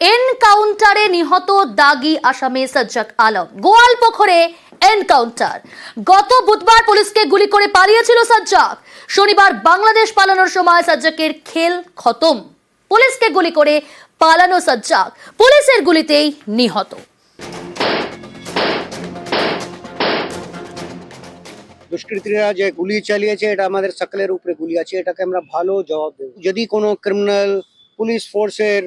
এনকাউন্টারে নিহত দাগি আসামে সাজ্জাক আলম। গোয়াল পুকুরে এনকাউন্টার। গত বুধবার পুলিশকে গুলি করে পালিয়েছিল সাজ্জাক শনিবার বাংলাদেশ পালানোর সময় সাজ্জাকের খেল খতম। পুলিশকে গুলি করে পালানো সাজ্জাক পুলিশের গুলিতেই নিহত। দুষ্কৃতীরা যে গুলি চালিয়েছে, এটা আমাদের সকলের উপরে গুলি আছে। এটাকে আমরা ভালো জবাব দেব। যদি কোনো ক্রিমিনাল পুলিশ ফোর্সের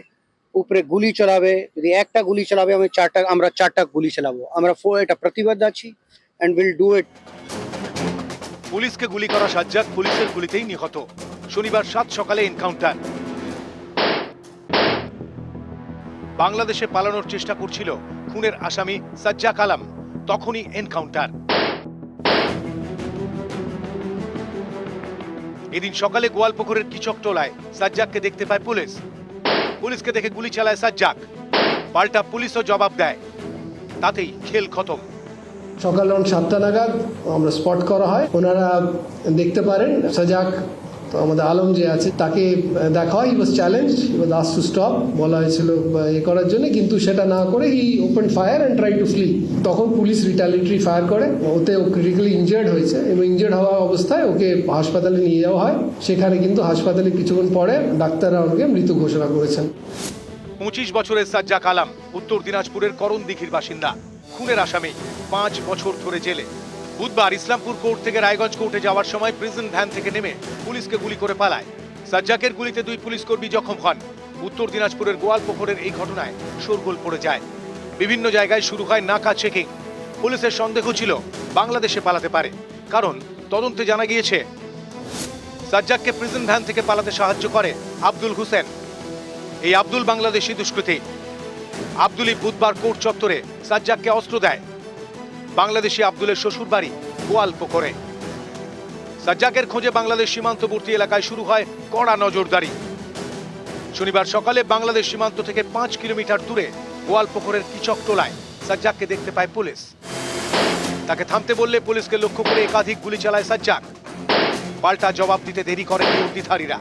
উপরে গুলি চালাবে, যদি একটা গুলি চালাবে, আমি চারটা, আমরা চারটা গুলি চালাবো। আমরা এটা প্রতিবাদ আছি অ্যান্ড উইল ডু ইট পুলিশকে গুলি করা সাজ্জাদ পুলিশের গুলিতেই নিহত। শনিবার সাত সকালে এনকাউন্টার বাংলাদেশে পালানোর চেষ্টা করছিল খুনের আসামি সাজ্জাক আলম তখনই এনকাউন্টার এদিন সকালে গোয়ালপুকুরের কিচকটোলায় সাজ্জাককে দেখতে পায় পুলিশ। পুলিশকে দেখে গুলি চালায় সাজ্জাক। পাল্টা পুলিশও জবাব দেয়। তাতেই খেল খতম। সকাল সাতটা নাগাদ আমরা স্পট করা হয়। ওনারা দেখতে পারেন সাজাক তো আমাদের আলম যে আছে, তাকে দেখা হয় he was challenge he was us to stop বলা হয়েছিল এ করার জন্য, কিন্তু সেটা না করে he open fire and try to flee তখন পুলিশ রিটালিটারি ফায়ার করে, ওতে ও ক্রিটিক্যালি ইনজার্ড হয়েছে, এবং ইনজার্ড হওয়া অবস্থায় ওকে হাসপাতালে নিয়ে যাওয়া হয়। সেখানে কিন্তু হাসপাতালে কিছুক্ষণ পরে ডাক্তাররা ওকে মৃত ঘোষণা করেছেন। পঁচিশ বছরের সাজ্জাক আলাম, উত্তর দিনাজপুরের করণ দিঘির বাসিন্দা, খুনের আসামি, পাঁচ বছর ধরে জেলে। বুধবার ইসলামপুর কোর্ট থেকে রায়গঞ্জ কোর্টে যাওয়ার সময় প্রিজন ভ্যান থেকে নেমে পুলিশকে গুলি করে পালায়। সাজ্জাকের গুলিতে দুই পুলিশ কর্মী জখম হন। উত্তর দিনাজপুরের গোয়ালপুকুরের এই ঘটনায় শোরগোল পড়ে যায়। বিভিন্ন জায়গায় শুরু হয় নাকা চেকিং। পুলিশের সন্দেহ ছিল, বাংলাদেশে পালাতে পারে। কারণ তদন্তে জানা গিয়েছে, সাজ্জাককে প্রিজন ভ্যান থেকে পালাতে সাহায্য করে আব্দুল হোসেন। এই আব্দুল বাংলাদেশি দুষ্কৃতী। আব্দুলি বুধবার কোর্ট চত্বরে সাজ্জাককে অস্ত্র দেয়। বাংলাদেশি আব্দুলের শ্বশুর বাড়ি গোয়ালপুকুরে সাজ্জাকের খোঁজে বাংলাদেশ সীমান্তবর্তী এলাকায় শুরু হয় কড়া নজরদারি। শনিবার সকালে বাংলাদেশ সীমান্ত থেকে পাঁচ কিলোমিটার দূরে গোয়ালপুকুরের কিচকটোলায় সাজ্জাককে দেখতে পায় পুলিশ। তাকে থামতে বললে পুলিশকে লক্ষ্য করে একাধিক গুলি চালায় সাজ্জাক। পাল্টা জবাব দিতে দেরি করেন উর্দিধারীরা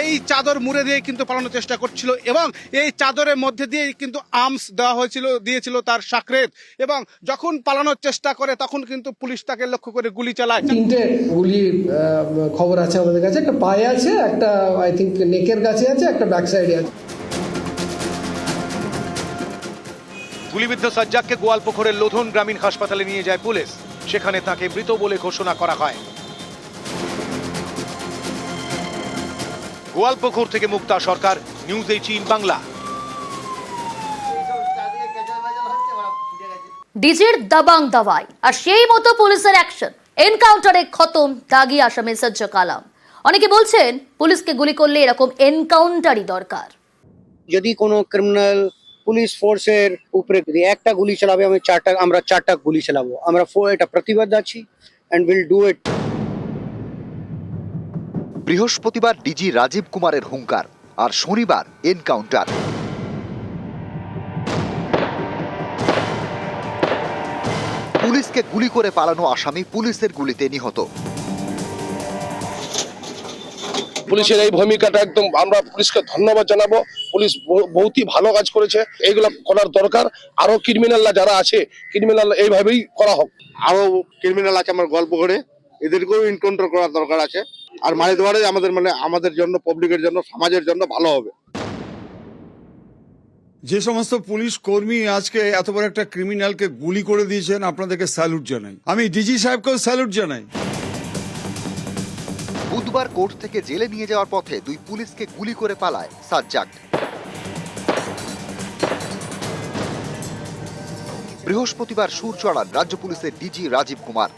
এই চাদর মুড়ে দিয়ে কিন্তু পালানোর চেষ্টা করছিল এবং এই চাদরের মধ্যে দিয়ে কিন্তু আর্মস দেওয়া হয়েছিল দিয়েছিল তার সাকরেত এবং যখন পালানোর চেষ্টা করে তখন কিন্তু পুলিশ তাকে লক্ষ্য করে গুলি চালায়। তিনটে গুলি খবর আছে আমাদের কাছে একটা পায়ে আছে একটা আই থিঙ্ক নেকের কাছে আছে একটা ব্যাক সাইডে আছে। গুলিবিদ্ধ সাজ্জাককে গোয়ালপুকুরের লোধন গ্রামীণ হাসপাতালে নিয়ে যায় পুলিশ। সেখানে তাকে মৃত বলে ঘোষণা করা হয়। গোয়ালপুকুর থেকে মুক্তা সরকার নিউজ এইটিন বাংলা। ডিজির দাবাং দাওয়াই আর সেই মতো পুলিশের অ্যাকশন এনকাউন্টারে খতম দাগি আসামে সাজ্জাক আলম অনেকে বলছেন পুলিশকে গুলি করলে এরকম এনকাউন্টারই দরকার। যদি কোনো ক্রিমিনাল পুলিশ ফোর্সের উপরে যদি একটা গুলি চালাবে আমি চারটা আমরা চারটা গুলি চালাবো। আমরা ফো এটা প্রতিবাদ আছি অ্যান্ড উইল ডু ইট বৃহস্পতিবার ডিজি রাজীব কুমারের হুঙ্কার আর শনিবার এনকাউন্টার। পুলিশকে গুলি করে পালানো আসামি পুলিশের গুলিতে নিহত। পুলিশের এই ভূমিকাটা একদম আমরা পুলিশকে ধন্যবাদ জানাব। পুলিশ বহুতই ভালো কাজ করেছে। এইগুলো করার দরকার। আরও ক্রিমিনালরা যারা আছে ক্রিমিনাল এইভাবেই করা হোক। আরও ক্রিমিনাল আছে আমার গল্প করে। এদেরকেও এনকাউন্টার করার দরকার আছে। আর মারি দেওয়ারে আমাদের মানে আমাদের জন্য পাবলিকের জন্য সমাজের জন্য ভালো হবে। যে সমস্ত পুলিশ কর্মী আজকে এত বড় একটা ক্রিমিনালকে গুলি করে দিয়েছেন আপনাদেরকে স্যালুট জানাই। আমি ডিজি সাহেবকেও স্যালুট জানাই। বুধবার কোর্ট থেকে জেলে নিয়ে যাওয়ার পথে দুই পুলিশকে গুলি করে পালায় সাজ্জাক বৃহস্পতিবার সুর চড়ান রাজ্য পুলিশের ডিজি রাজীব কুমার।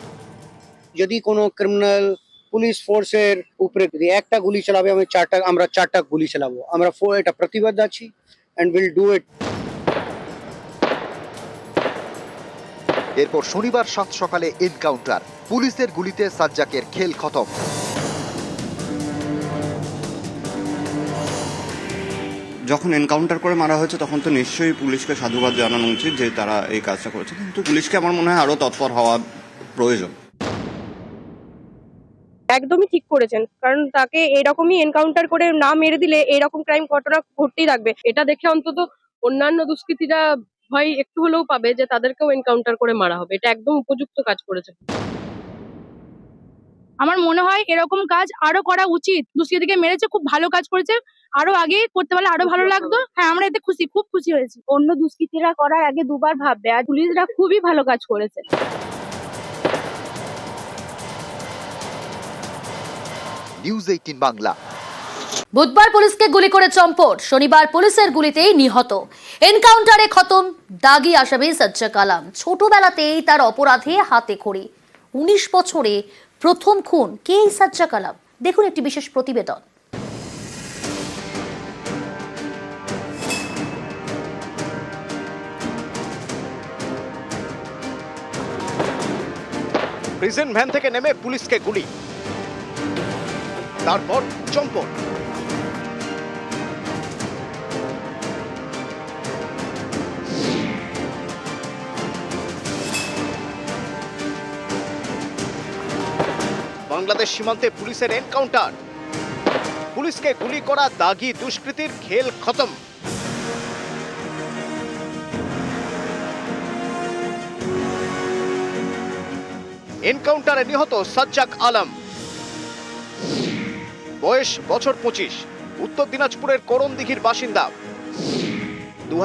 যদি কোনো ক্রিমিনাল পুলিশ ফোর্সের উপরে যদি একটা গুলি চালাবে আমি চারটা আমরা চারটা গুলি চালাবো। আমরা এটা প্রতিবাদ আছি অ্যান্ড উইল ডু ইট এরপর শনিবার সাত সকালে এনকাউন্টার পুলিশের গুলিতে সাজ্জাকের খেল খতম। যখন এনকাউন্টার করে মারা হয়েছে তখন তো নিশ্চয়ই পুলিশকে সাধুবাদ জানানো উচিত যে তারা এই কাজটা করেছে। কিন্তু পুলিশকে আমার মনে হয় আরও তৎপর হওয়া প্রয়োজন। একদমই ঠিক করেছেন। কারণ তাকে এরকমই এনকাউন্টার করে না মেরে দিলে এরকম ক্রাইম ঘটনা ঘটতেই থাকবে এটা দেখে অন্তত অন্যান্য দুষ্কৃতীরা ভয় একটু হলেও পাবে যে তাদেরকেও এনকাউন্টার করে মারা হবে। এটা একদম উপযুক্ত কাজ করেছে আমার মনে হয় এরকম কাজ আরও করা উচিত। দুষ্কৃতীকে মেরেছে খুব ভালো কাজ করেছে। আরও আগে করতে পারলে আরও ভালো। লাগতো। হ্যাঁ আমরা এতে খুশি খুব খুশি হয়েছি। অন্য দুষ্কৃতীরা করার আগে দুবার ভাববে আর পুলিশরা খুবই ভালো কাজ করেছে। News eighteen Bangla. বুধবার পুলিশকে গুলি করে চম্পট শনিবার পুলিশের গুলিতেই নিহত। এনকাউন্টারে খতম দাগি আসামি সজ্জাক আলাম ছোটবেলাতেই তার অপরাধে হাতে খড়ি। উনিশ বছরে প্রথম খুন কে এই সজ্জাক আলাম দেখুন একটি বিশেষ প্রতিবেদন। প্রিজন ভ্যান থেকে নেমে পুলিশকে গুলি। তারপর চম্পট। বাংলাদেশ সীমান্তে পুলিশের এনকাউন্টার। পুলিশকে গুলি করা দাগি দুষ্কৃতীর খেল খতম। এনকাউন্টারে নিহত সাজ্জাক আলম। বয়স বছর পঁচিশ। উত্তর দিনাজপুরের করণ দিঘির বাসিন্দা দু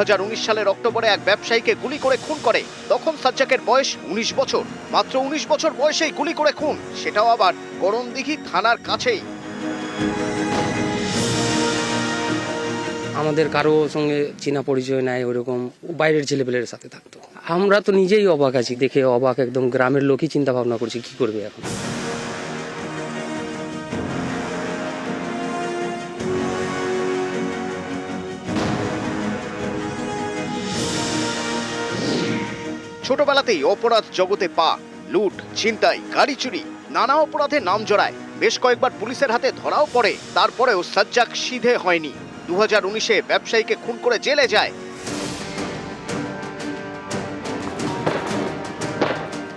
সালের অক্টোবরে এক ব্যবসায়ীকে গুলি করে খুন করে। তখন সাজ্জাকের বয়স উনিশ বছর। মাত্র উনিশ বছর বয়সেই গুলি করে খুন। সেটাও আবার করণ দিঘি থানার কাছেই। আমাদের কারও সঙ্গে চেনা পরিচয় নাই, ওরকম বাইরের ছেলেপেলের সাথে থাকতো। আমরা তো নিজেই অবাক আছি, দেখে অবাক একদম গ্রামের লোকই চিন্তা ভাবনা করছি, কি করবে এখন? ছোটবেলাতেই অপরাধ জগতে পা, লুট, ছিনতাই, গাড়ি চুরি, নানা অপরাধে নাম জড়ায়। বেশ কয়েকবার পুলিশের হাতে ধরাও পড়ে, তারপরেও সাজ্জাক সিধে হয়নি। দু হাজার উনিশে ব্যবসায়ীকে খুন করে জেলে যায়।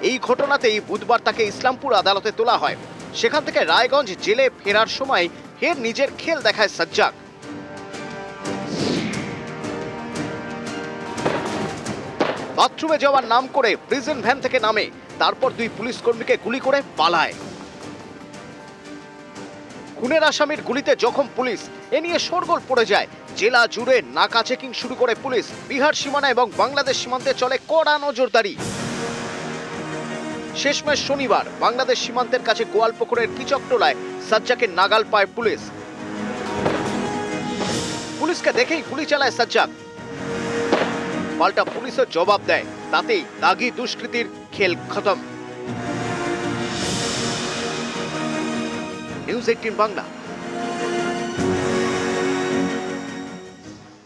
এই ঘটনাতেই বুধবার তাকে ইসলামপুর আদালতে তোলা হয়। সেখান থেকে রায়গঞ্জ জেলে ফেরার সময় ফের নিজের খেল দেখায় সাজ্জাক। বাথরুমে যাওয়ার নাম করে প্রিজন ভ্যান থেকে নামে, তারপর দুই পুলিশ কর্মীকে গুলি করে পালায়। খুনের আসামির গুলিতে জখম পুলিশ। এ নিয়ে শোরগোল পড়ে যায়। জেলা জুড়ে নাকা চেকিং শুরু করে পুলিশ। বিহার সীমানা এবং বাংলাদেশ সীমান্তে চলে কড়া নজরদারি। শেষমেশ শনিবার বাংলাদেশ সীমান্তের কাছে গোয়ালপুকুরের কিচকটোলায় সাজ্জাকে নাগাল পায় পুলিশ। পুলিশকে দেখেই গুলি চালায় সাজ্জাক। পাল্টা পুলিশের জবাব দেয়। তাতেই দাগি দুষ্কৃতীর খেল খতম। News eighteen Bangla.